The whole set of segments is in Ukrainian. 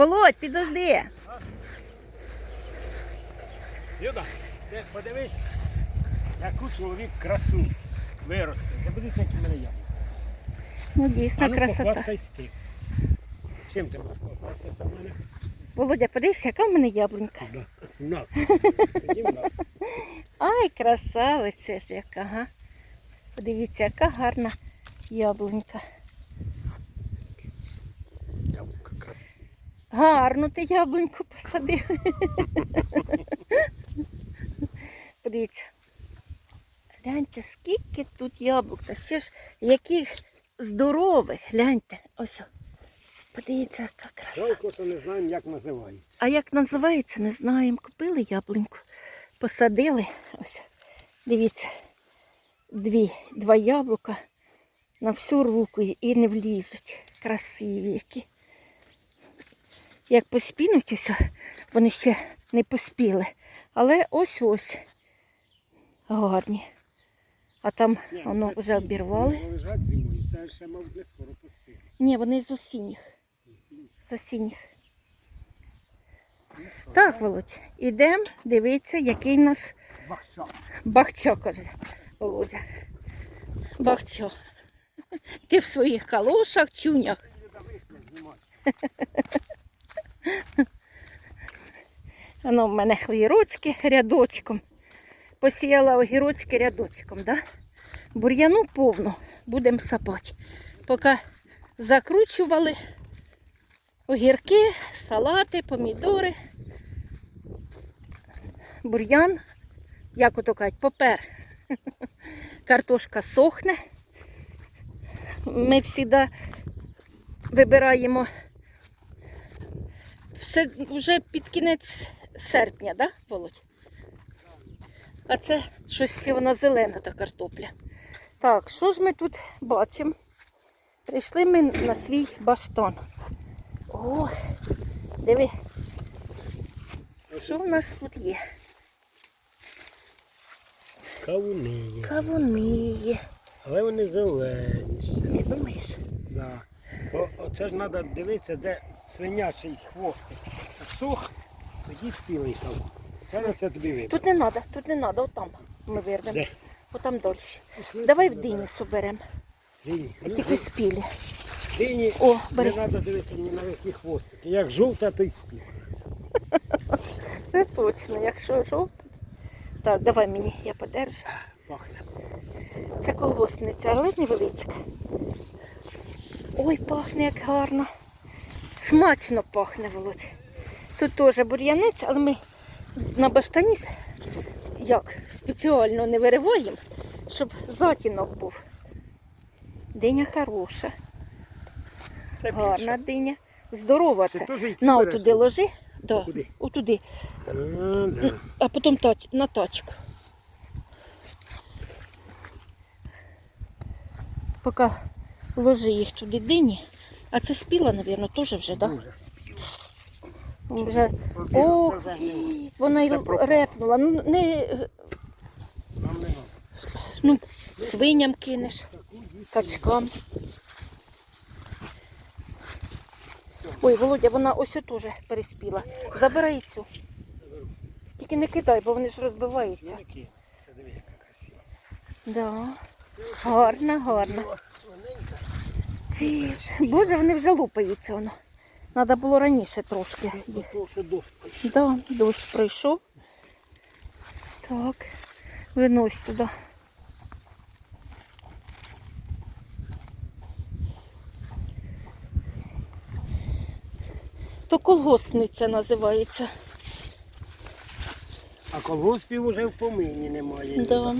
Володь, підожди. Люда, ти подивись, яку чоловік красу виросте. Подивись, які в мене яблука. Ну, дійсно, ну, красота. ти. Чим ти можеш похвастатися в мене? Володя, подивись, яка в мене яблунька. Да. У нас. Тоді в нас. Ай, красавиця ж яка, га. Подивіться, яка гарна яблунька. Яблука красиві. Гарно ти яблуньку посадив. Подивіться. Гляньте, скільки тут яблук. Та ще ж яких здорових. Гляньте. Ось. Подивіться, яка краса. Жалко, що не знаємо, як називається. А як називається, не знаємо. Купили яблуньку, посадили. Ось. Дивіться. Дві, два яблука на всю руку і не влізуть. Красиві які. Як поспінуть, ось, вони ще не поспіли. Але ось ось гарні. А там Ні, воно це вже обірвали. вони Лежать зимою, це ще, мабуть, не скоро пустили. Ні, вони з осінніх. З осінніх. Ну що, Так, Володь, ідемо дивитися, який в нас Бахча. бахчо, каже Володя. Бахчо. Ти в своїх калошах, чунях. Знімати. Воно в мене огірочки рядочком. Посіяла огірочки рядочком, да? Бур'яну повну будемо сапати. Поки закручували огірки, салати, помідори. Бур'ян, як ото кажуть, попер. Картошка сохне. Ми завжди вибираємо все вже під кінець серпня, да, Володь? А це щось ще вона зелена та картопля. Так, що ж ми тут бачимо? Прийшли ми на свій баштан. О, диви, що в нас тут є? Кавуни є. Кавуни є. Але вони зелені. Не думаєш? Да. О, оце ж треба дивитися, де свинячий хвостик. Сух, тоді спілий кавун. На це тобі вибір. Тут не треба, тут не треба, отам ми вирвемо. Де? Отам далі. Давай в дині соберемо. Дині. Тільки спілі. Дині О, не треба дивитися ні на які хвостики. Як жовта, то й спів. Це точно, якщо жовто. Так, давай мені, я подержу. Пахне. Це колгоспниця, але невеличка. Ой, пахне як гарно. Смачно пахне, Володь. Тут теж бур'янець, але ми на баштані як спеціально не вириваємо, щоб затінок був. Диня хороша, Це гарна більше. диня. Здорова це. ці На, отуди ложи. Да, Куди? отуди. А, да. А потім тач, на тачку. Поки ложи їх туди дині. А це спіла, мабуть, теж вже, так? Дуже. Да? Вже... Не- вона й репнула. Ну, не ну, свиням кинеш, качкам. Ой, Володя, вона ось теж переспіла. Забирай цю. Тільки не кидай, бо вони ж розбиваються. Диви, яка красива. Да. Гарно, гарно. Боже, вони вже лупаються воно. Треба було раніше трошки їх. Тому дощ прийшов. Да, дощ пройшов. Так, винось туди. То колгоспниця називається. А колгоспів уже в помині немає. Да.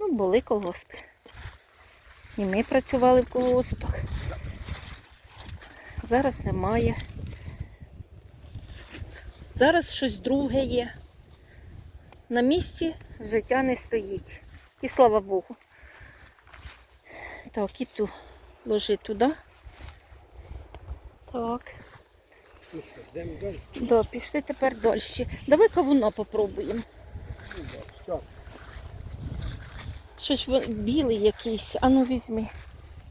Ну, були колгоспи. І ми працювали в колгоспах. Зараз немає. Зараз щось друге є. На місці життя не стоїть. І слава Богу. Так, і ту ложи туди. Так. Ну що, йдемо далі? Да, пішли тепер далі. Давай кавуна попробуємо. Ну, все. Щось білий якийсь. А ну візьми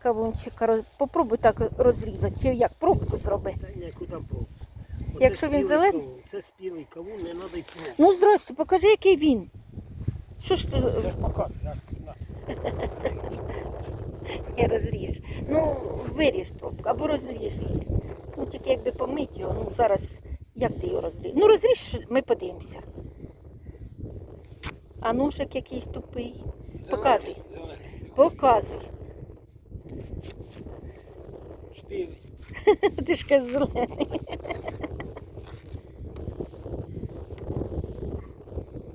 кавунчика. Попробуй так розрізати. Чи як пробку зроби. Якщо він зелений? Це спілий кавун, не треба й пробувати. Ну, здрасте, покажи, який він. Що ж ти на. я розріж? Ну, виріж пробку або розріж її. Ну, тільки якби помить його, ну зараз як ти його розріж? Ну розріж, ми подивимося. А ножик якийсь тупий. Показуй. Показуй. Спілий. Ти ж зелений.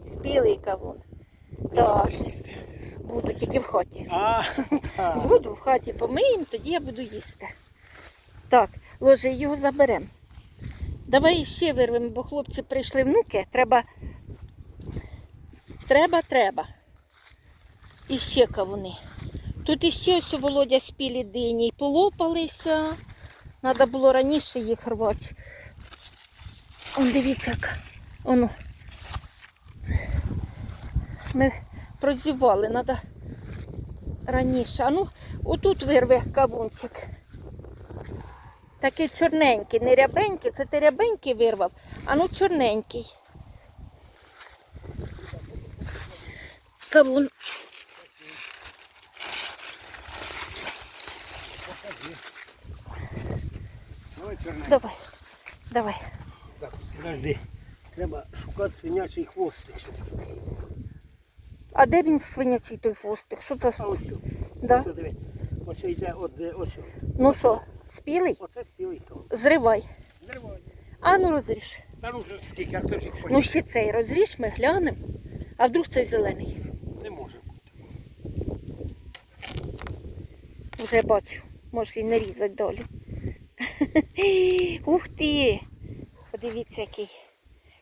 Спілий кавун. Так, буду тільки в хаті. Буду в хаті помиємо, тоді я буду їсти. Так, ложи його заберемо. Давай ще вирвемо, бо хлопці прийшли внуки. Треба. Треба, треба. І ще кавуни. Тут іще ось Володя спілі дині полопалися. Треба було раніше їх рвати. Он дивіться, як. Оно. Ми прозівали, треба раніше. А ну, отут вирве кавунчик. Такий чорненький, не рябенький, це ти рябенький вирвав, а ну чорненький. Кавун. Давай. Давай. Давай. Так, подожди. Треба шукати свинячий хвостик. А де він свинячий той хвостик? Що це хвостик? Да? Ось йде от, ось. Ну що, спілий? Оце спілий кавун. Зривай. Зривай. А ну розріж. Та ну вже скільки, як то ж їх Ну ще цей розріж, ми глянемо. А вдруг цей зелений? Вже бачу. Можеш і не різати далі. Ух ти! Подивіться, який.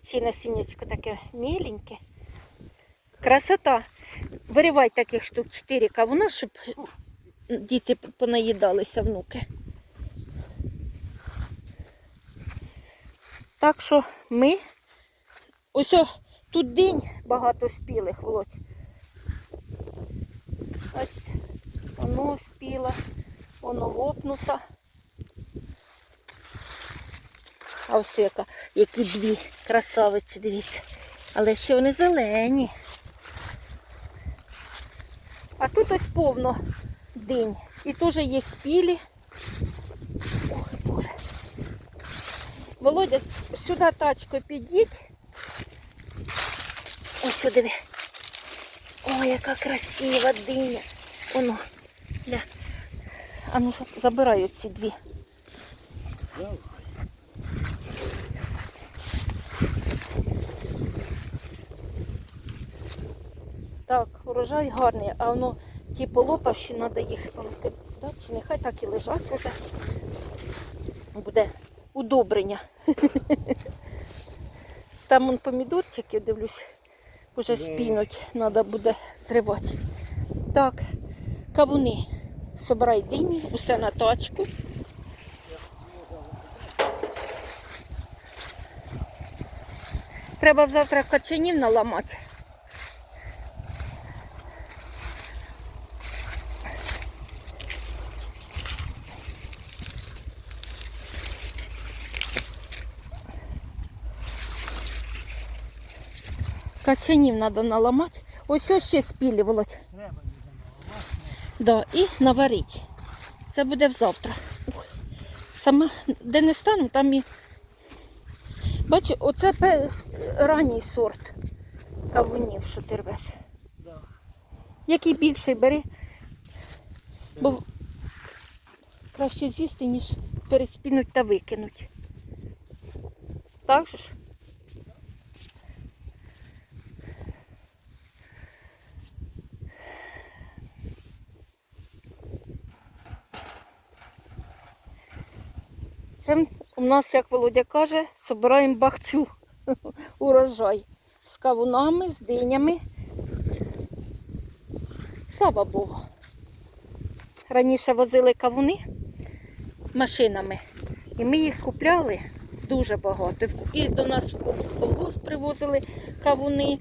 Ще насіннячко таке міленьке. Красота. Виривай таких штук 4 кавуна, щоб діти понаїдалися, внуки. Так що ми. Ось о, тут день багато спілих, Володь. Бачите, воно спіло, воно лопнуто. А ось яка, які дві красавиці, дивіться. Але ще вони зелені. А тут ось повно динь. І теж є спілі. Ох, Боже. Володя, сюди тачкою підіть. Ось сюди. Ой, яка красива диня. Воно. Ля. А ну забираю ці дві. Так, урожай гарний, а воно ті полопавші, треба їх чи нехай так і лежать уже. Буде удобрення. Там он помідорчики, дивлюсь, вже спінуть, треба буде зривати. Так, кавуни. Собирай дині, усе на тачку. Треба завтра качанів наламати. Качанів треба наламати. Ось ще спілі. Треба Да, і наварити. Це буде завтра. Ух. Сама, де не стану, там і. Бачу, оце ранній сорт кавунів, що ти рвеш. Да. Який більший бери. Бо краще з'їсти, ніж переспінуть та викинуть. Так же ж? Це у нас, як Володя каже, збираємо бахчу, урожай. З кавунами, з динями. Слава Богу. Раніше возили кавуни машинами, і ми їх купляли дуже багато. І до нас в кол- в колгосп привозили кавуни.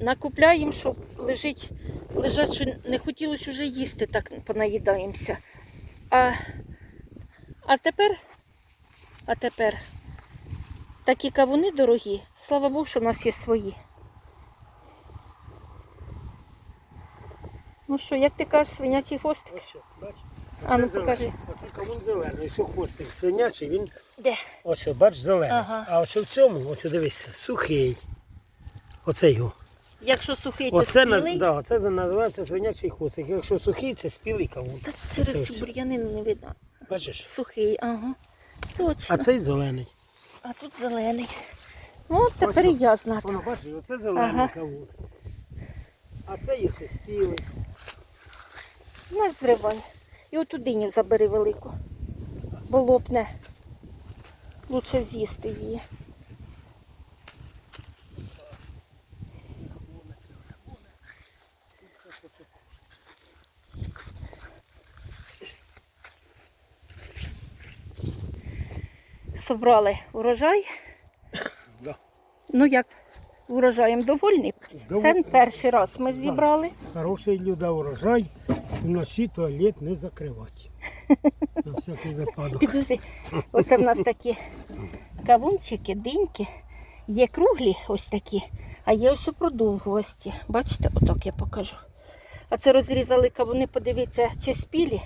Накупляємо, щоб лежить, лежать, що не хотілося вже їсти, так понаїдаємося. А, а тепер, а тепер такі кавуни дорогі. Слава Богу, що в нас є свої. Ну що, як ти кажеш, свинячий хвостик? Ось що, бачиш? А ну покажи. Оце кавун зелений, ось хвостик свинячий, він Де? ось, бач, зелений. Ага. А ось в цьому, ось дивися, сухий. Оце його. Якщо сухий, то Оце, на, спілий. да, це називається свинячий хвостик. Якщо сухий, це спілий кавун. Та Оце через ось. бур'янину не видно. Бачиш? Сухий, ага. Точно. А цей зелений. А тут зелений. Ну, от тепер і я знаю. Воно бачиш, оце зелений Ага. кавун. А це є все спілий. Не зривай. І оту диню забери велику. Бо лопне. Лучше з'їсти її. Собрали урожай. Да. Ну як урожаєм довольні. Це перший раз ми зібрали. Хороший люда урожай, вночі туалет не закривати. На всякий випадок. Підожди, оце в нас такі кавунчики, диньки. Є круглі ось такі, а є ось у продовгості. Бачите, отак я покажу. А це розрізали кавуни, подивіться, чи спілі.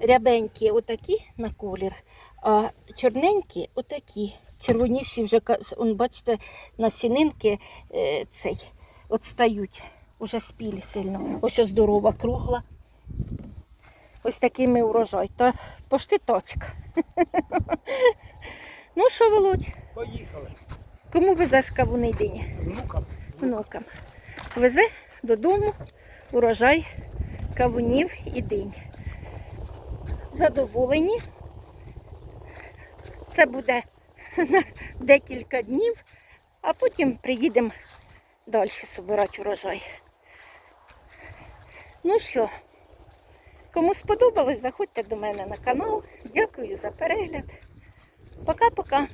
Рябенькі отакі на колір, а чорненькі отакі. Червоніші вже, он, бачите, насінинки е, цей, от стають. Уже спілі сильно. Ось ось здорова, кругла. Ось такий ми урожай. Та пошти точка. ну що, Володь, Поїхали. кому везеш кавуни дині? Внукам. Внукам. Везе додому урожай кавунів і динь. Задоволені. Це буде на декілька днів, а потім приїдемо далі збирати урожай. Ну що, кому сподобалось, заходьте до мене на канал. Дякую за перегляд. Пока-пока.